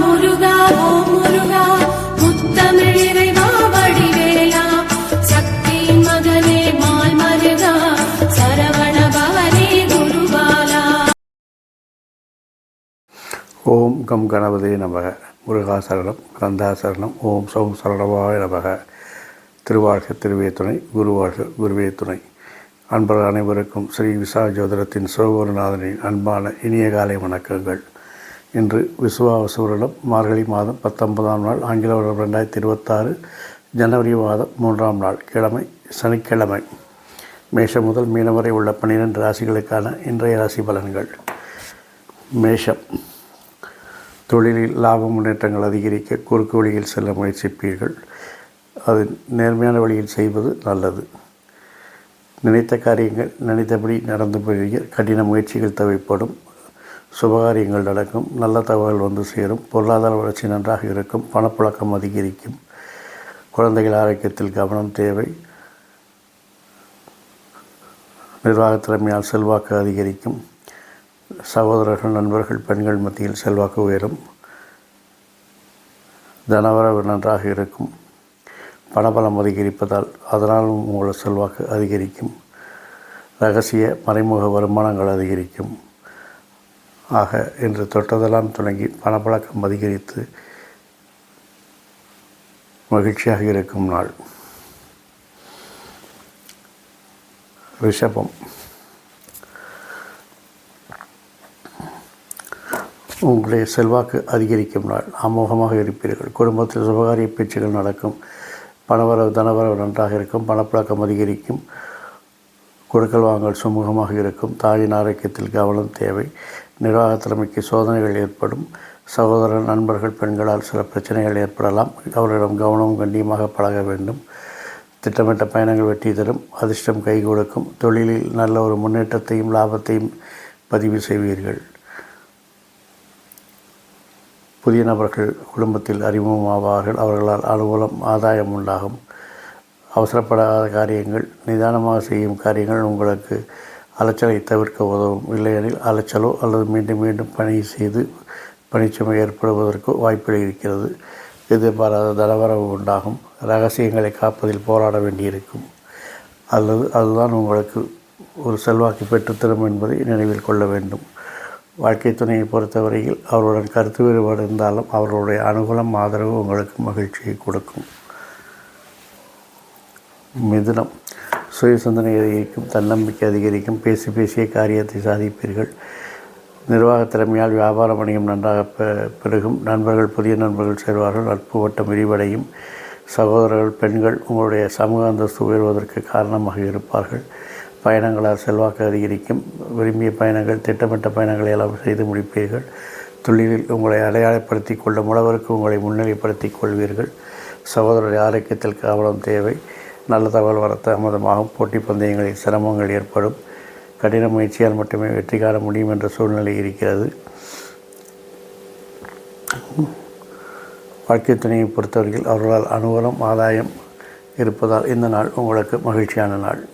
முருகா ஓ முருகா முத்தமிழ் இறைவா வடிவேலா. சக்தியின் மகனே மால் மருகா சரவண பவனே குருபாலா. ஓம் கம் கணபதே நமக. முருகாசரணம் கந்தாசரணம் ஓம் சௌம் சரணவாய நமக. திருவாழ்க திருவே துணை குருவாழ்க குருவே துணை. அன்பர்கள் அனைவருக்கும் ஸ்ரீ விசா ஜோதிடத்தின் சோகோரநாதனின் அன்பான இனிய காலை வணக்கங்கள். இன்று விசுவாவசூரிடம் மார்கழி மாதம் பத்தொன்பதாம் நாள் ஆங்கில வருடம் ரெண்டாயிரத்தி இருபத்தாறு ஜனவரி மாதம் மூன்றாம் நாள் கிழமை சனிக்கிழமை. மேஷம் முதல் மீனம் வரை உள்ள பன்னிரெண்டு ராசிகளுக்கான இன்றைய ராசி பலன்கள். மேஷம். தொழிலில் லாப முன்னேற்றங்கள் அதிகரிக்க குறுக்கு வழியில் செல்ல முயற்சிப்பீர்கள். அது நேர்மையான வழியில் செய்வது நல்லது. நினைத்த காரியங்கள் நினைத்தபடி நடந்து போவீர்கள். கடின முயற்சிகள் தேவைப்படும். சுபகாரியங்கள் நடக்கும் நல்ல தகவல் வந்து சேரும் பொருளாதார வளர்ச்சி நன்றாக இருக்கும் பணப்புழக்கம் அதிகரிக்கும் குழந்தைகள் ஆரோக்கியத்தில் கவனம் தேவை நிர்வாகத் திறமையால் செல்வாக்கு அதிகரிக்கும் சகோதரர்கள் நண்பர்கள் பெண்கள் மத்தியில் செல்வாக்கு உயரும் தனவரவு நன்றாக இருக்கும் பணபலம் அதிகரிப்பதால் அதனாலும் உங்களோட செல்வாக்கு அதிகரிக்கும் ரகசிய மறைமுக வருமானங்கள் அதிகரிக்கும். ஆக என்று தொட்டதெல்லாம் தொடங்கி பணப்பழக்கம் அதிகரித்து மகிழ்ச்சியாக இருக்கும் நாள். ரிஷபம். உங்களுடைய செல்வாக்கு அதிகரிக்கும் நாள். அமோகமாக இருப்பீர்கள். குடும்பத்தில் சுபகாரிய பேச்சுகள் நடக்கும். பணவரவு தனவரவு நன்றாக இருக்கும். பணப்பழக்கம் அதிகரிக்கும். கொடுக்கல் வாங்கல் சுமூகமாக இருக்கும். தாயின் ஆரோக்கியத்தில் கவனம் தேவை. நிர்வாகத்திறமைக்கு சோதனைகள் ஏற்படும். சகோதர நண்பர்கள் பெண்களால் சில பிரச்சனைகள் ஏற்படலாம். அவர்களிடம் கவனமும் கண்ணியமாக பழக வேண்டும். திட்டமிட்ட பயணங்கள் வெற்றி தரும். அதிர்ஷ்டம் கை கொடுக்கும். தொழிலில் நல்ல ஒரு முன்னேற்றத்தையும் லாபத்தையும் பதிவு செய்வீர்கள். புதிய நபர்கள் குடும்பத்தில் அறிமுகமாவார்கள் அவர்களால் அனுகூலம் ஆதாயம் உண்டாகும். அவசரப்படாத காரியங்கள் நிதானமாக செய்யும் காரியங்கள் உங்களுக்கு அலைச்சலை தவிர்க்க உதவும். இல்லையெனில் அலைச்சலோ அல்லது மீண்டும் மீண்டும் பணி செய்து பணிச்சுமை ஏற்படுவதற்கோ வாய்ப்புகள் இருக்கிறது. எதிர்பாராத தளவரவு உண்டாகும். ரகசியங்களை காப்பதில் போராட வேண்டியிருக்கும். அல்லது அதுதான் உங்களுக்கு ஒரு செல்வாக்கு பெற்றுத்தரும் என்பதை நினைவில் கொள்ள வேண்டும். வாழ்க்கை துணையை பொறுத்தவரையில் அவருடன் கருத்து வேறுபாடு இருந்தாலும் அவர்களுடைய அனுகூலம் ஆதரவு உங்களுக்கு மகிழ்ச்சியை கொடுக்கும். மிதுனம். சுய சிந்தனை அதிகரிக்கும் தன்னம்பிக்கை அதிகரிக்கும் பேசி பேசிய காரியத்தை சாதிப்பீர்கள். நிர்வாக திறமையால் வியாபார வணிகம் நன்றாக பெ- பெருகும். நண்பர்கள் புதிய நண்பர்கள் சேர்வார்கள். நட்பு வட்டம் விரிவடையும். சகோதரர்கள் பெண்கள் உங்களுடைய சமூக அந்தஸ்து உயர்வதற்கு காரணமாக இருப்பார்கள். பயணங்களால் செல்வாக்கு அதிகரிக்கும். விரும்பிய பயணங்கள் திட்டமிட்ட பயணங்களை எல்லாம் செய்து முடிப்பீர்கள். தொழிலில் உங்களை அடையாளப்படுத்திக் கொள்ளும் உழவருக்கு உங்களை முன்னிலைப்படுத்திக் கொள்வீர்கள். சகோதரருடைய ஆரோக்கியத்தில் கவனம் தேவை. நல்ல தகவல் வர தாமதமாகும் போட்டி பந்தயங்களில் சிரமங்கள் ஏற்படும். கடின முயற்சியால் மட்டுமே வெற்றி காண முடியும் என்ற சூழ்நிலை இருக்கிறது. வாழ்க்கை துணையை பொறுத்தவரையில் அவர்களால் அனுகூலம் ஆதாயம் இருப்பதால் இந்த நாள் உங்களுக்கு மகிழ்ச்சியான நாள்.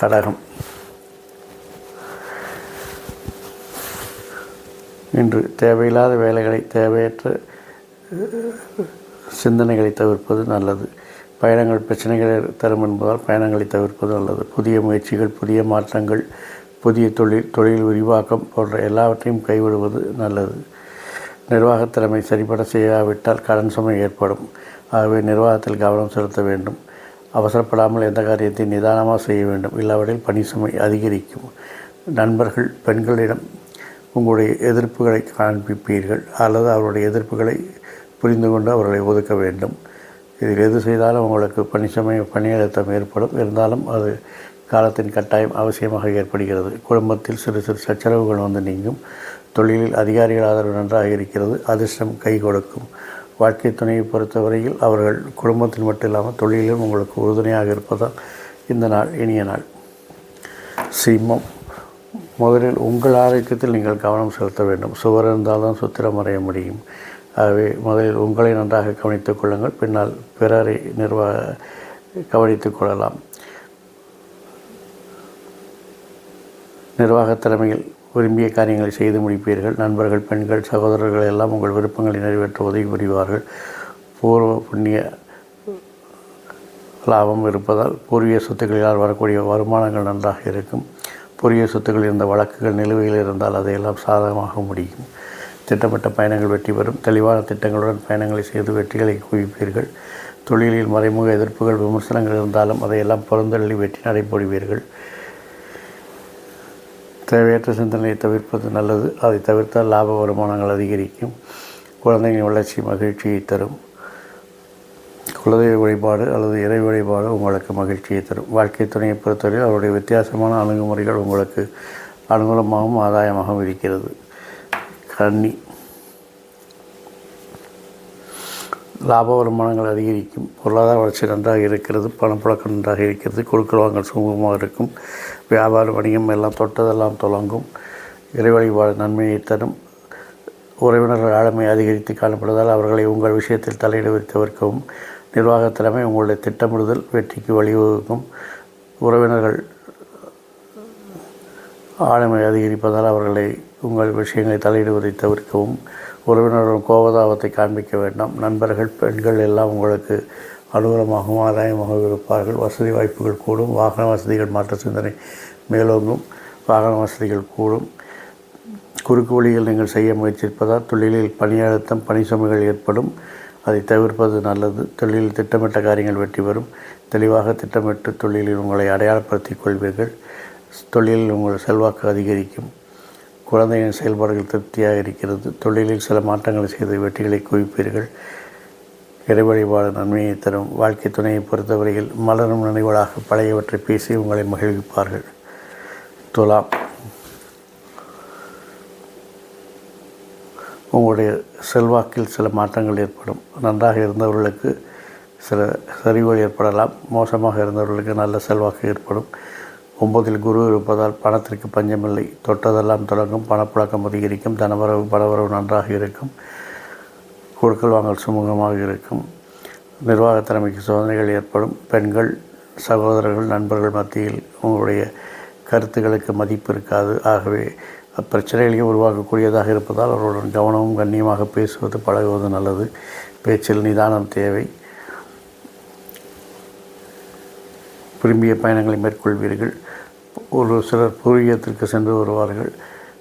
கடகம். இன்று தேவையில்லாத வேலைகளை தேவையற்ற சிந்தனைகளை தவிர்ப்பது நல்லது. பயணங்கள் பிரச்சனைகளை தரும் என்பதால் பயணங்களை தவிர்ப்பது நல்லது புதிய முயற்சிகள் புதிய மாற்றங்கள் புதிய தொழில் தொழில் விரிவாக்கம் போன்ற எல்லாவற்றையும் கைவிடுவது நல்லது. நிர்வாகத் திறமை சரிபட செய்யாவிட்டால் கடன் சுமை ஏற்படும். ஆகவே நிர்வாகத்தில் கவனம் செலுத்த வேண்டும். அவசரப்படாமல் எந்த காரியத்தை நிதானமாக செய்ய வேண்டும். இல்லாவிடில் பணி சுமை அதிகரிக்கும். நண்பர்கள் பெண்களிடம் உங்களுடைய எதிர்ப்புகளை காண்பிப்பீர்கள் அல்லது அவருடைய எதிர்ப்புகளை புரிந்து கொண்டு அவர்களை ஒதுக்க வேண்டும். இதில் எது செய்தாலும் உங்களுக்கு பணிச்சுமை பணியழுத்தம் ஏற்படும். இருந்தாலும் அது காலத்தின் கட்டாயம் அவசியமாக ஏற்படுகிறது. குடும்பத்தில் சிறு சிறு சச்சரவுகள் வந்து நீங்கும். தொழிலில் அதிகாரிகள் ஆதரவு நன்றாக இருக்கிறது. அதிர்ஷ்டம் கை கொடுக்கும். வாழ்க்கை துணையை பொறுத்தவரையில் அவர்கள் குடும்பத்தில் மட்டும் இல்லாமல் தொழிலிலும் உங்களுக்கு உறுதுணையாக இருப்பதால் இந்த நாள் இனிய நாள். சிம்மம். முதலில் உங்கள் ஆரோக்கியத்தில் நீங்கள் கவனம் செலுத்த வேண்டும். சுவர் இருந்தால்தான் சுத்திரம் அறைய முடியும். ஆகவே முதலில் உங்களை நன்றாக கவனித்துக் கொள்ளுங்கள். பின்னால் பிறரை நிர்வாக கவனித்துக் கொள்ளலாம். நிர்வாகத் திறமையில் விரும்பிய காரியங்களை செய்து முடிப்பீர்கள். நண்பர்கள் பெண்கள் சகோதரர்கள் எல்லாம் உங்கள் விருப்பங்களை நிறைவேற்ற உதவி புரிவார்கள். பூர்வ புண்ணிய லாபம் இருப்பதால் பூர்வீக சொத்துக்களால் வரக்கூடிய வருமானங்கள் நன்றாக இருக்கும். பூர்வீக சொத்துக்கள் இருந்த வழக்குகள் நிலுவையில் இருந்தால் அதையெல்லாம் சாதகமாக முடியும். திட்டமிட்ட பயணங்கள் வெற்றி பெறும். தெளிவான திட்டங்களுடன் பயணங்களை செய்து வெற்றிகளை குவிப்பீர்கள். தொழிலில் மறைமுக எதிர்ப்புகள் விமர்சனங்கள் இருந்தாலும் அதையெல்லாம் புறந்தள்ளி வெற்றி நடைபெறுவீர்கள் தேவையற்ற சிந்தனையை தவிர்ப்பது நல்லது. அதை தவிர்த்தால் லாப வருமானங்கள் அதிகரிக்கும். குழந்தைகளின் வளர்ச்சி மகிழ்ச்சியை தரும். குலதெய்வ வழிபாடு அல்லது இறை வழிபாடு உங்களுக்கு மகிழ்ச்சியை தரும். வாழ்க்கை துணையை பொறுத்தவரை அவருடைய வித்தியாசமான அணுகுமுறைகள் உங்களுக்கு அனுகூலமாகவும் ஆதாயமாகவும் இருக்கிறது. கன்னி லாப வருமானங்கள் அதிகரிக்கும். பொருளாதார வளர்ச்சி நன்றாக இருக்கிறது. பணப்புழக்கம் நன்றாக இருக்கிறது. கொடுக்கல் வாங்கல் சுமூகமாக இருக்கும். வியாபார வணிகம் எல்லாம் தொட்டதெல்லாம் தொடங்கும். இறை வழிபாடு நன்மையை தரும். உறவினர்கள் ஆளுமை அதிகரித்து காணப்படுவதால் அவர்களை உங்கள் விஷயத்தில் தலையிட வைத்தவர்க்கவும் நிர்வாக திறமை உங்களுடைய திட்டமிடுதல் வெற்றிக்கு வழிவகுக்கும். உறவினர்கள் ஆளுமை அதிகரிப்பதால் அவர்களை உங்கள் விஷயங்களை தலையிடுவதை தவிர்க்கவும். உறவினர்கள் கோபதாபத்தை காண்பிக்க வேண்டாம். நண்பர்கள் பெண்கள் எல்லாம் உங்களுக்கு அனுகூலமாகவும் ஆதாயமாகவும் இருப்பார்கள். வசதி வாய்ப்புகள் கூடும். வாகன வசதிகள் மாற்ற சிந்தனை மேலோங்கும். வாகன வசதிகள் கூடும். குறுக்கு வழிகள் நீங்கள் செய்ய முயற்சிப்பதால் தொழிலில் பணியழுத்தம் பணி சுமைகள் ஏற்படும். அதை தவிர்ப்பது நல்லது. தொழிலில் திட்டமிட்ட காரியங்கள் வெற்றி பெறும். தெளிவாக திட்டமிட்டு தொழிலில் உங்களை அடையாளப்படுத்திக் கொள்வீர்கள். தொழிலில் உங்கள் செல்வாக்கு அதிகரிக்கும். குழந்தையின் செயல்பாடுகள் திருப்தியாக இருக்கிறது. தொழிலில் சில மாற்றங்களை செய்து வெற்றிகளை குவிப்பீர்கள். இறை வழிபாடு நன்மையை தரும். வாழ்க்கை துணையை பொறுத்தவரையில் மலரும் நினைவுகளாக பழையவற்றை பேசி உங்களை மகிழ்விப்பார்கள். துலாம். உங்களுடைய செல்வாக்கில் சில மாற்றங்கள் ஏற்படும். நன்றாக இருந்தவர்களுக்கு சில சரிவுகள் ஏற்படலாம். மோசமாக இருந்தவர்களுக்கு நல்ல செல்வாக்கு ஏற்படும். ஒன்பதில் குரு இருப்பதால் பணத்திற்கு பஞ்சமில்லை. தொட்டதெல்லாம் தொடங்கும் பணப்புழக்கம் அதிகரிக்கும் தனவரவு பணவரவு நன்றாக இருக்கும் கொடுக்கல் வாங்கல் சுமூகமாக இருக்கும். நிர்வாக திறமைக்கு சோதனைகள் ஏற்படும். பெண்கள் சகோதரர்கள் நண்பர்கள் மத்தியில் உங்களுடைய கருத்துக்களுக்கு மதிப்பு இருக்காது. ஆகவே பிரச்சனைகளையும் உருவாக்கக்கூடியதாக இருப்பதால் அவர்களுடன் கவனமும் கண்ணியமாக பேசுவது பழகுவது நல்லது. பேச்சில் நிதானம் தேவை. விரும்பிய பயணங்களை மேற்கொள்வீர்கள். ஒரு சிலர் பூர்வீகத்திற்கு சென்று வருவார்கள்.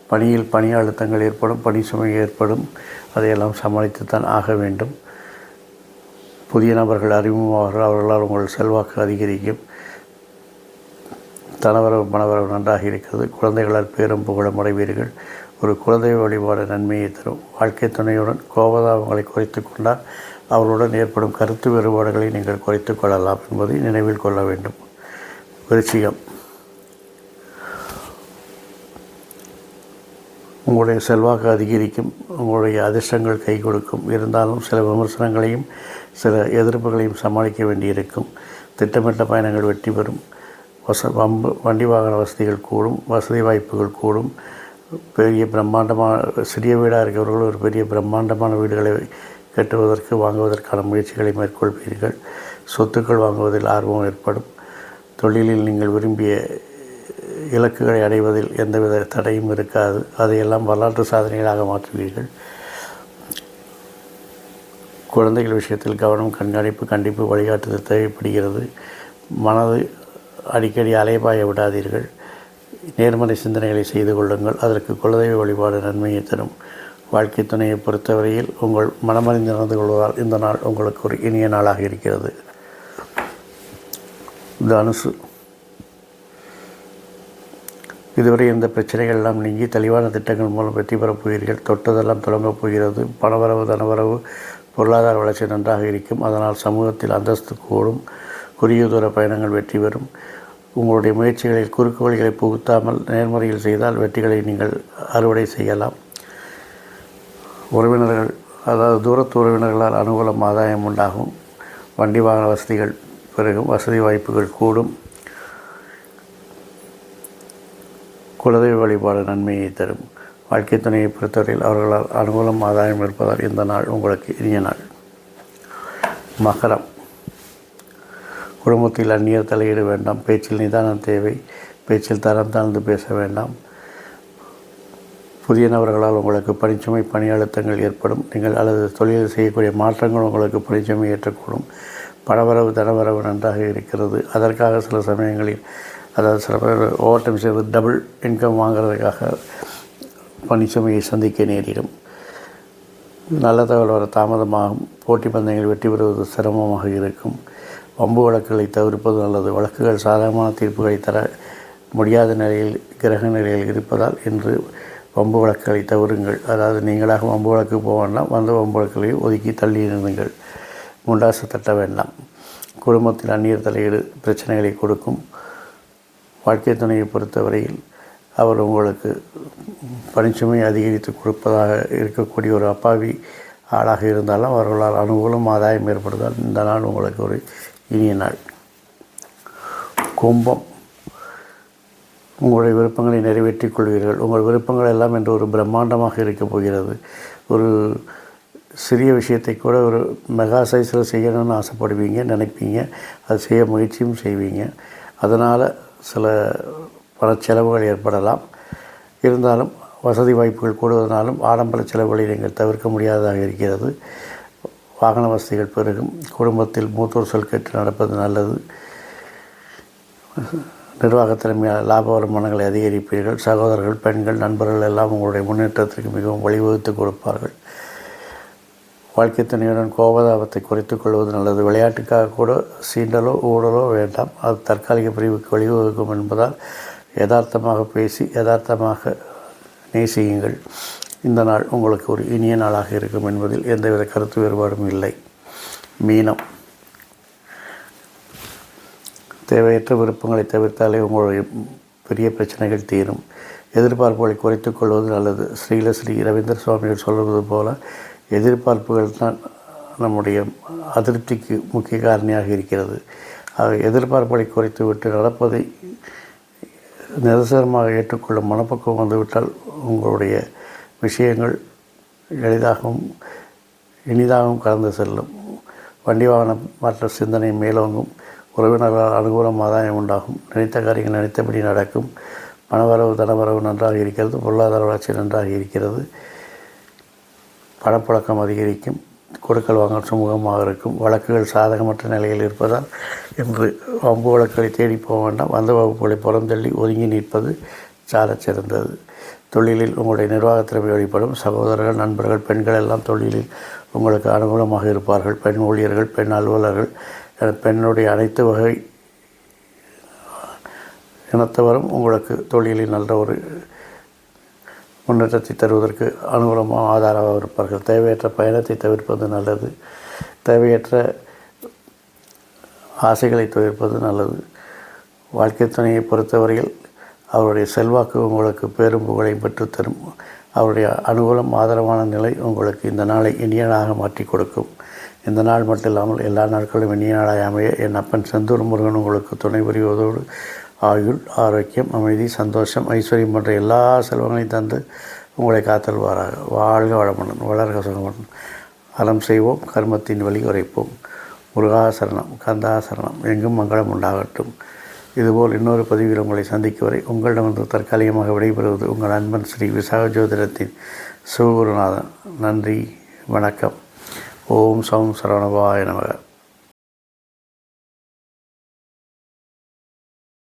பணியில் பணி அழுத்தங்கள் ஏற்படும் பணி சுமை ஏற்படும். அதையெல்லாம் சமாளித்துத்தான் ஆக வேண்டும். புதிய நபர்கள் அறிமுகமாவார்கள். அவர்களால் உங்கள் செல்வாக்கு அதிகரிக்கும். தனவரவு மனவரவு நன்றாக இருக்கிறது. குழந்தைகளால் பேரும் புகழும் அடைவீர்கள். ஒரு குழந்தை வழிபாடு நன்மையை தரும். வாழ்க்கை துணையுடன் கோபதாபங்களை குறைத்து கொண்டால் அவர்களுடன் ஏற்படும் கருத்து வேறுபாடுகளை நீங்கள் குறைத்து கொள்ளலாம் என்பதை நினைவில் கொள்ள வேண்டும். விருச்சிகம் உங்களுடைய செல்வாக்கு அதிகரிக்கும் உங்களுடைய அதிர்ஷ்டங்கள் கை கொடுக்கும். இருந்தாலும் சில விமர்சனங்களையும் சில எதிர்ப்புகளையும் சமாளிக்க வேண்டியிருக்கும். திட்டமிட்ட பயணங்கள் வெற்றி பெறும். வச வம்பு வண்டி வாகன வசதிகள் கூடும் வசதி வாய்ப்புகள் கூடும். பெரிய பிரம்மாண்டமான சிறிய வீடாக இருக்கிறவர்கள் ஒரு பெரிய பிரம்மாண்டமான வீடுகளை கட்டுவதற்கு வாங்குவதற்கான முயற்சிகளை மேற்கொள்வீர்கள். சொத்துக்கள் வாங்குவதில் ஆர்வம் ஏற்படும். தொழிலில் நீங்கள் விரும்பிய இலக்குகளை அடைவதில் எந்தவித தடையும் இருக்காது. அதையெல்லாம் வரலாற்று சாதனைகளாக மாற்றுவீர்கள். குழந்தைகள் விஷயத்தில் கவனம் கண்காணிப்பு கண்டிப்பு வழிகாட்டுதல் தேவைப்படுகிறது. மனது அடிக்கடி அலைபாய விடாதீர்கள். நேர்மறை சிந்தனைகளை செய்து கொள்ளுங்கள். அதற்கு குலதெய்வ வழிபாடு நன்மையை தரும். வாழ்க்கை துணையை பொறுத்தவரையில் உங்கள் மனமறிந்து நடந்து கொள்வதால் இந்த நாள் உங்களுக்கு ஒரு இனிய நாளாக இருக்கிறது. தனுசு இதுவரை இந்த பிரச்சனைகள்லாம் நீங்கி தெளிவான திட்டங்கள் மூலம் வெற்றி பெறப் போகிறீர்கள்? தொட்டதெல்லாம் தொடங்கப் போகிறது. பணவரவு தனவரவு பொருளாதார வளர்ச்சி நன்றாக இருக்கும். அதனால் சமூகத்தில் அந்தஸ்து கூடும் குறுகிய தூர பயணங்கள் வெற்றி பெறும். உங்களுடைய முயற்சிகளில் குறுக்கு வழிகளை புகுத்தாமல் நேர்முறையில் செய்தால் வெற்றிகளை நீங்கள் அறுவடை செய்யலாம். உறவினர்கள் அதாவது தூரத்து உறவினர்களால் அனுகூலம் ஆதாயம் உண்டாகும். வண்டி வாகன வசதிகள் பெருகும் வசதி வாய்ப்புகள் கூடும். குலதெய்வ வழிபாடு நன்மையை தரும். வாழ்க்கை துணையை பொறுத்தவரையில் அவர்களால் அனுகூலம் ஆதாயம் இருப்பதால் இந்த நாள் உங்களுக்கு இனிய நாள். மகரம். குடும்பத்தில் அந்நியர் தலையீடு வேண்டாம். பேச்சில் நிதானம் தேவை. பேச்சில் தரம் தாழ்ந்து பேச வேண்டாம். புதிய நபர்களால் உங்களுக்கு பணிச்சுமை பணி அழுத்தங்கள் ஏற்படும். நீங்கள் அல்லது தொழிலில் செய்யக்கூடிய மாற்றங்கள் உங்களுக்கு பணிச்சுமை ஏற்றக்கூடும். பணவரவு தனவரவு நன்றாக இருக்கிறது. அதற்காக சில சமயங்களில் அதாவது சில பேர் ஓவர் டைம் செய்வது டபுள் இன்கம் வாங்குறதுக்காக பணிச்சுமையை சந்திக்க நேரிடும். நல்ல தகவல் வர தாமதமாகும். போட்டி பந்தயங்கள் வெற்றி பெறுவது சிரமமாக இருக்கும். வம்பு வழக்குகளை தவிர்ப்பது நல்லது. வழக்குகள் சாதகமான தீர்ப்புகளை தர முடியாத நிலையில் கிரக நிலையில் இருப்பதால் இன்று வம்பு வழக்குகளை தவறுங்கள். அதாவது நீங்களாக வம்பு வழக்கு போக வந்த வம்பு வழக்குகளை ஒதுக்கி தள்ளி இருந்துங்கள் முண்டாசு தட்ட வேண்டாம். குடும்பத்தில் அந்நியர் தலையீடு பிரச்சனைகளை கொடுக்கும். வாழ்க்கை துணையை பொறுத்தவரையில் அவர் உங்களுக்கு பணிச்சுமை அதிகரித்து கொடுப்பதாக இருக்கக்கூடிய ஒரு அப்பாவி ஆளாக இருந்தாலும் அவர்களால் அனுகூலம் ஆதாயம் ஏற்படுதால் இந்த நாள் உங்களுக்கு ஒரு இனிய நாள். கும்பம். உங்களுடைய விருப்பங்களை நிறைவேற்றிக் கொள்வீர்கள். உங்கள் விருப்பங்கள் எல்லாம் என்று ஒரு பிரம்மாண்டமாக இருக்கப் போகிறது. ஒரு சிறிய விஷயத்தை கூட ஒரு மெகா சைஸில் செய்யணும்னு ஆசைப்படுவீங்க நினைப்பீங்க. அது செய்ய முயற்சியும் செய்வீங்க. அதனால் சில பல செலவுகள் ஏற்படலாம். இருந்தாலும் வசதி வாய்ப்புகள் கூடுவதனாலும் ஆடம்பர செலவுகளை நீங்கள் தவிர்க்க முடியாததாக இருக்கிறது. வாகன வசதிகள் பெருகும். குடும்பத்தில் மூத்தோர் சொல் கேட்டு நடப்பது நல்லது. நிர்வாக திறமையால் லாப வருமானங்களை அதிகரிப்பீர்கள். சகோதரர்கள் பெண்கள் நண்பர்கள் எல்லாம் உங்களுடைய முன்னேற்றத்திற்கு மிகவும் வழிவகுத்து கொடுப்பார்கள். வாழ்க்கை துணையுடன் கோபதாபத்தை குறைத்துக் கொள்வது நல்லது. விளையாட்டுக்காக கூட சீண்டலோ ஊடலோ வேண்டாம். அது தற்காலிக பிரிவுக்கு வழிவகுக்கும் என்பதால் யதார்த்தமாக பேசி யதார்த்தமாக நேசியுங்கள். இந்த நாள் உங்களுக்கு ஒரு இனிய நாளாக இருக்கும் என்பதில் எந்தவித கருத்து வேறுபாடும் இல்லை. மீனம். தேவையற்ற விருப்பங்களை தவிர்த்தாலே உங்களுடைய பெரிய பிரச்சனைகள் தீரும். எதிர்பார்ப்புகளை குறைத்துக் கொள்வது நல்லது. ஸ்ரீல ஸ்ரீ ரவீந்திர சுவாமிகள் சொல்வது போல எதிர்பார்ப்புகள் தான் நம்முடைய அதிருப்திக்கு முக்கிய காரணியாக இருக்கிறது. ஆக எதிர்பார்ப்புகளை குறைத்து விட்டு நடப்பதை நிரசனமாக ஏற்றுக்கொள்ளும் மனப்பக்குவம் வந்துவிட்டால் உங்களுடைய விஷயங்கள் எளிதாகவும் இனிதாகவும் கடந்து செல்லும். வண்டி வாகன மாற்ற சிந்தனை மேலோங்கும். உறவினர்களால் அனுகூலம் ஆதாயம் உண்டாகும். நினைத்த காரியங்கள் நினைத்தபடி நடக்கும். பணவரவு தனவரவு நன்றாக இருக்கிறது. பொருளாதார வளர்ச்சி நன்றாக இருக்கிறது. பணப்புழக்கம் அதிகரிக்கும் கொடுக்கல் வாங்கல் சுமூகமாக இருக்கும் வழக்குகள் சாதகமற்ற நிலையில் இருப்பதால் இன்று வம்பு வழக்குகளை தேடி போக வேண்டாம். வந்த வகுப்புகளை புறந்தள்ளி ஒதுங்கி நிற்பது சாலச் சிறந்தது. தொழிலில் உங்களுடைய நிர்வாகத்திறமை வெளிப்படும். சகோதரர்கள் நண்பர்கள் பெண்கள் எல்லாம் தொழிலில் உங்களுக்கு அனுகூலமாக இருப்பார்கள். பெண் ஊழியர்கள் பெண் அலுவலர்கள் என பெண்ணுடைய அனைத்து வகை இனத்தவரும் உங்களுக்கு தொழிலில் நல்ல ஒரு முன்னேற்றத்தை தருவதற்கு அனுகூலமாக ஆதாரமாக இருப்பார்கள். தேவையற்ற பயணத்தை தவிர்ப்பது நல்லது. தேவையற்ற ஆசைகளை தவிர்ப்பது நல்லது. வாழ்க்கை துணையை பொறுத்தவரையில் அவருடைய செல்வாக்கு உங்களுக்கு பேரும் புகழையும் பெற்றுத்தரும். அவருடைய அனுகூலம் ஆதரவான நிலை உங்களுக்கு இந்த நாளை இனிய நாளாக மாற்றி கொடுக்கும். இந்த நாள் மட்டும் இல்லாமல் எல்லா நாட்களும் இனிய நாளாக அமைய. என் அப்பன் செந்தூர் முருகன் உங்களுக்கு துணை புரிவதோடு ஆயுள் ஆரோக்கியம் அமைதி சந்தோஷம் ஐஸ்வர்யம் போன்ற எல்லா செல்வங்களையும் தந்து உங்களை காத்தல்வாராக வாழ்க வளமுடன் வளர்க சுகமுடன். அறம் செய்வோம் கர்மத்தின் வழி உரைப்போம். முருகாசரணம் கந்தாசரணம் எங்கும் மங்களம் உண்டாகட்டும். இதுபோல் இன்னொரு பதிவில் உங்களை சந்திக்கும் வரை உங்களிடமிருந்து தற்காலிகமாக விடைபெறுவது உங்கள் அன்பன் ஸ்ரீ விசாக ஜோதிடத்தின் சிவகுருநாதன். நன்றி வணக்கம். ஓம் சௌம் சரவணபாய நமக.